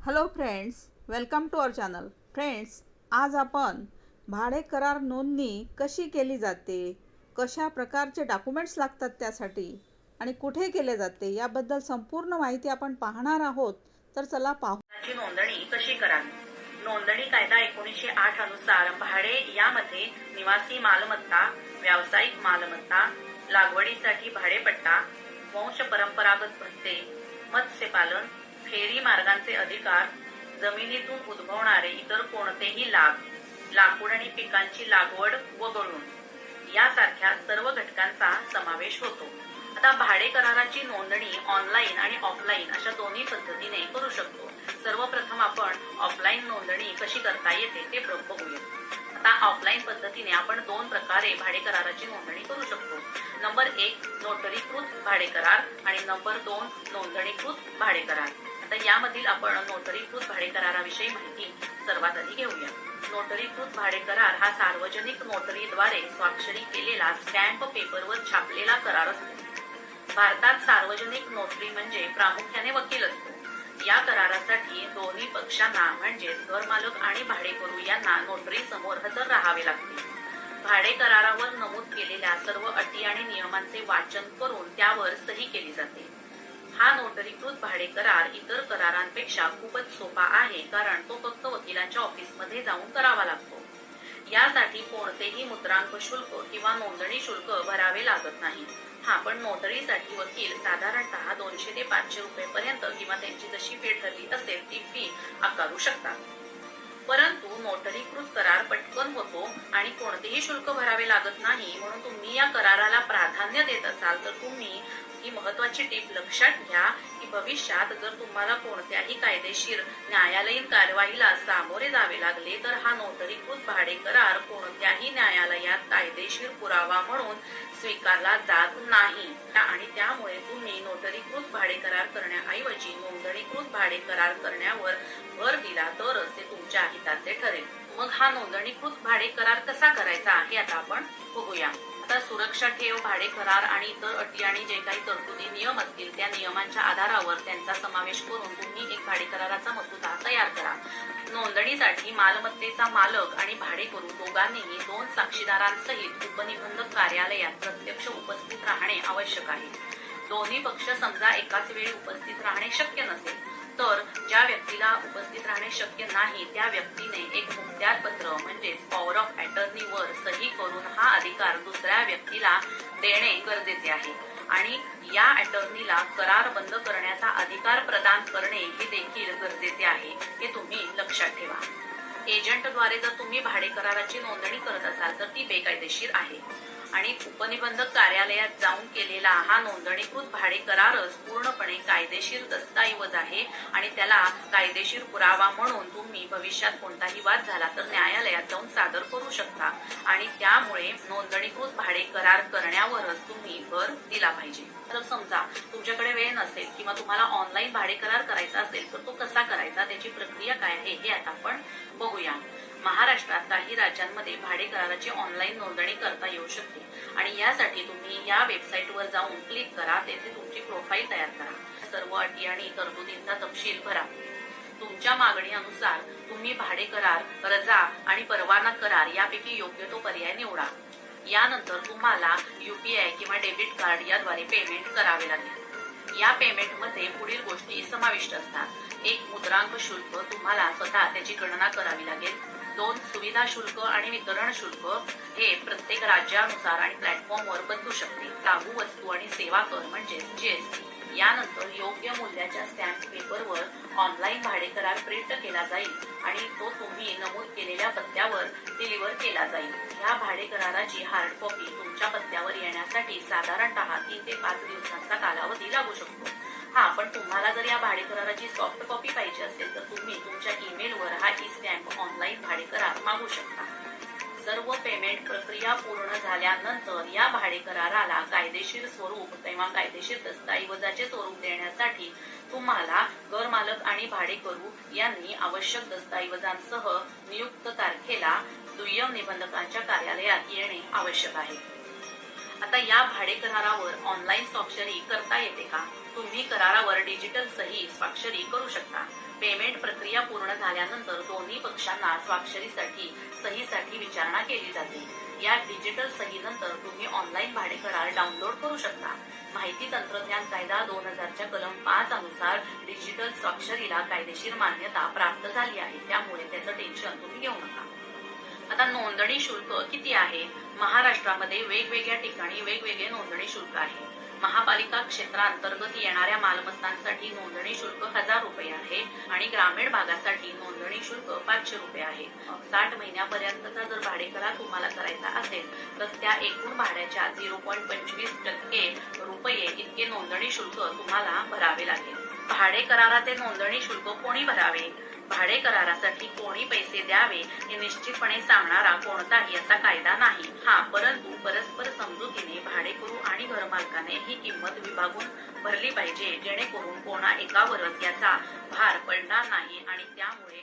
Hello friends welcome to our channel friends आज आपण भाडे करार नोंदणी कशी केली जाते? कशा प्रकारचे डॉक्युमेंट्स लागतात त्यासाठी? आणि कुठे केले जाते? याबद्दल संपूर्ण माहिती आपण पाहणार आहोत. तर चला पाहू. नोंदणी कशी करावी नोंदणी कायदा एकोणीसशे आठ अनुसार भाडे यामध्ये निवासी मालमत्ता व्यावसायिक मालमत्ता लागवडीसाठी भाडेपट्टा वंश परंपरागत भत्ते मत्स्यपालन फेरी मार्गांचे अधिकार जमिनीतून उद्भवणारे इतर कोणतेही लाभ लाकूड आणि पिकांची लागवड वगळून यासारख्या सर्व घटकांचा समावेश होतो. आता भाडे कराराची नोंदणी ऑनलाईन आणि ऑफलाईन अशा दोन्ही पद्धतीने करू शकतो. सर्वप्रथम आपण ऑफलाईन नोंदणी कशी करता येते ते बघूया. आता ऑफलाईन पद्धतीने आपण दोन प्रकारे भाडे कराराची नोंदणी करू शकतो. नंबर एक नोटरीकृत भाडे करार आणि नंबर दोन नोंदणीकृत भाडे करार. तर यामधील आपण नोटरीकृत भाडे कराराविषयी माहिती सर्वात आधी घेऊया. नोटरीकृत भाडे करार हा सार्वजनिक नोटरीद्वारे स्वाक्षरी केलेला स्टॅम्प पेपरवर छापलेला करार असतो. भारतात सार्वजनिक नोटरी म्हणजे प्रामुख्याने वकील असतो. या करारासाठी दोन्ही पक्षांना म्हणजे घरमालक आणि भाडेकरू यांना नोटरी समोर हजर राहावे लागते. भाडे करारावर नमूद केलेल्या सर्व अटी आणि नियमांचे वाचन करून त्यावर सही केली जाते. हा नोटरीकृत भाडे करार इतर करारांपेक्षा खूपच सोपा आहे कारण तो फक्त वकिलांच्या ऑफिसमध्ये जाऊन करावा लागतो. यासाठी कोणतेही मुद्रांक शुल्क किंवा नोंदणी शुल्क भरावे लागत नाही. हा पण नोटरीसाठी वकील साधारणतः दोनशे ते पाचशे रुपये पर्यंत किंवा त्यांची जशी फी ठरली असेल ती फी आकारू शकतात. परंतु नोटरीकृत करार पटकन होतो आणि कोणतेही शुल्क भरावे लागत नाही म्हणून तुम्ही या कराराला प्राधान्य देत असाल तर तुम्ही ही महत्वाची टीप लक्षात घ्या की भविष्यात जर तुम्हाला कोणत्याही कायदेशीर न्यायालयीन कारवाईला सामोरे जावे लागले तर हा नोंदणीकृत भाडे करार कोणत्याही न्यायालयात कायदेशीर पुरावा म्हणून स्वीकारला जात नाही. आणि त्यामुळे तुम्ही नोंदणीकृत भाडे करार करण्याऐवजी नोंदणीकृत भाडे करार करण्यावर भर दिला तरच ते तुमच्या हिताचे ठरेल. मग हा नोंदणीकृत भाडे करार कसा करायचा हे आता आपण बघूया. आता सुरक्षा ठेव भाडे करार आणि इतर अटी आणि जे काही तरतुदी नियम असतील त्या नियमांच्या आधारावर त्यांचा समावेश करून तुम्ही एक भाडे कराराचा मसुदा तयार करा. नोंदणीसाठी मालमत्तेचा मालक आणि भाडेकरू दोघांनीही दोन साक्षीदारांसहित उपनिबंधक कार्यालयात प्रत्यक्ष उपस्थित राहणे आवश्यक आहे. दोन्ही पक्ष समजा एकाच वेळी उपस्थित राहणे शक्य नसेल तर ज्या व्यक्तीला उपस्थित राहणे शक्य नाही त्या व्यक्तीने एक मुखत्यार पत्र म्हणजेच पॉवर ऑफ अटर्नी वर सही करून हा अधिकार दुसऱ्या व्यक्तीला देणे गरजेचे आहे. आणि या अटर्नीला करार बंद करण्याचा अधिकार प्रदान करणे हे देखील गरजेचे आहे हे तुम्ही लक्षात ठेवा. एजंटद्वारे जर तुम्ही भाडे कराराची नोंदणी करत असाल तर ती बेकायदेशीर आहे. आणि उपनिबंधक कार्यालयात जाऊन केलेला हा नोंदणीकृत भाडे करारच पूर्णपणे कायदेशीर दस्तऐवज आहे आणि त्याला कायदेशीर पुरावा म्हणून तुम्ही भविष्यात कोणताही वाद झाला तर न्यायालयात जाऊन सादर करू शकता. आणि त्यामुळे नोंदणीकृत भाडे करार करण्यावरच तुम्ही भर दिला पाहिजे. तर समजा तुमच्याकडे वेळ नसेल किंवा तुम्हाला ऑनलाईन भाडे करार करायचा असेल तर तो कसा करायचा? त्याची प्रक्रिया काय आहे हे आता आपण बघूया. महाराष्ट्रात काही राज्यांमध्ये भाडे कराराची ऑनलाईन नोंदणी करता येऊ शकते. आणि यासाठी तुम्ही या वेबसाईटवर जाऊन क्लिक करा तेथे तुमची प्रोफाईल तयार करा. सर्व अटी आणि तरतुदींचा तपशील भरा. तुमच्या मागणी अनुसार तुम्ही भाडे करार रजा आणि परवाना करार यापैकी योग्य तो पर्याय निवडा. यानंतर तुम्हाला युपीआय किंवा डेबिट कार्ड याद्वारे पेमेंट करावे लागेल. या पेमेंटमध्ये पुढील गोष्टी समाविष्ट असतात. एक मुद्रांक शुल्क तुम्हाला स्वतः त्याची गणना करावी लागेल. दोन सुविधा शुल्क आणि वितरण शुल्क हे प्रत्येक राज्यानुसार आणि प्लॅटफॉर्मवर बदलू शकते. लागू वस्तू आणि सेवा कर म्हणजेच जीएसटी यानंतर योग्य मूल्याच्या स्टॅम्प पेपरवर ऑनलाईन भाडे करार प्रिंट केला जाईल आणि तो तुम्ही नमूद केलेल्या पत्त्यावर डिलिव्हर केला जाईल. ह्या भाडे कराराची हार्ड कॉपी तुमच्या पत्त्यावर येण्यासाठी साधारणतः तीन ते पाच दिवसांचा कालावधी लागू शकतो. हा पण तुम्हाला जर या भाडेकराराची सॉफ्ट कॉपी पाहिजे असेल तर तुम्ही तुमच्या ईमेलवर हा ई स्टॅम्प ऑनलाईन भाडेकरार मागू शकता. सर्व पेमेंट प्रक्रिया पूर्ण झाल्यानंतर या भाडे कराराला कायदेशीर स्वरूप किंवा कायदेशीर दस्तऐवजाचे स्वरूप देण्यासाठी तुम्हाला घरमालक आणि भाडेकरू यांनी आवश्यक दस्तऐवजांसह नियुक्त तारखेला दुय्यम निबंधकांच्या कार्यालयात येणे आवश्यक आहे. आता या भाडे करारावर ऑनलाईन स्वाक्षरी करता येते का? तुम्ही करारावर डिजिटल सही स्वाक्षरी करू शकता. पेमेंट प्रक्रिया पूर्ण झाल्यानंतर दोन्ही पक्षांना स्वाक्षरीसाठी सहीसाठी विचारणा केली जाते. या डिजिटल सहीनंतर तुम्ही ऑनलाईन भाडे करार डाउनलोड करू शकता. माहिती तंत्रज्ञान कायदा दोन हजारच्या कलम पाच अनुसार डिजिटल स्वाक्षरीला कायदेशीर मान्यता प्राप्त झाली आहे. त्यामुळे त्याचं टेन्शन तुम्ही घेऊ नका. आता नोंदणी शुल्क किती आहे? महाराष्ट्रामध्ये वेगवेगळ्या ठिकाणी वेगवेगळे नोंदणी शुल्क आहे. महापालिका क्षेत्रांतर्गत येणाऱ्या मालमत्तांसाठी नोंदणी शुल्क हजार रुपये आहे आणि ग्रामीण भागासाठी नोंदणी शुल्क पाचशे रुपये आहे. साठ महिन्यापर्यंतचा जर भाडेकरार तुम्हाला करायचा असेल तर त्या एकूण भाड्याच्या झिरो पॉईंट पंचवीस टक्के रुपये इतके नोंदणी शुल्क तुम्हाला भरावे लागेल. भाडे कराराचे नोंदणी शुल्क कोणी भरावे? भाडे करारासाठी कोणी पैसे द्यावे हे निश्चितपणे सांगणारा कोणताही असा कायदा नाही. हा परंतु परस्पर समजुतीने भाडेकरू आणि घरमालकाने ही किंमत विभागून भरली पाहिजे जेणेकरून कोणा एकावरच याचा भार पडणार नाही आणि त्यामुळे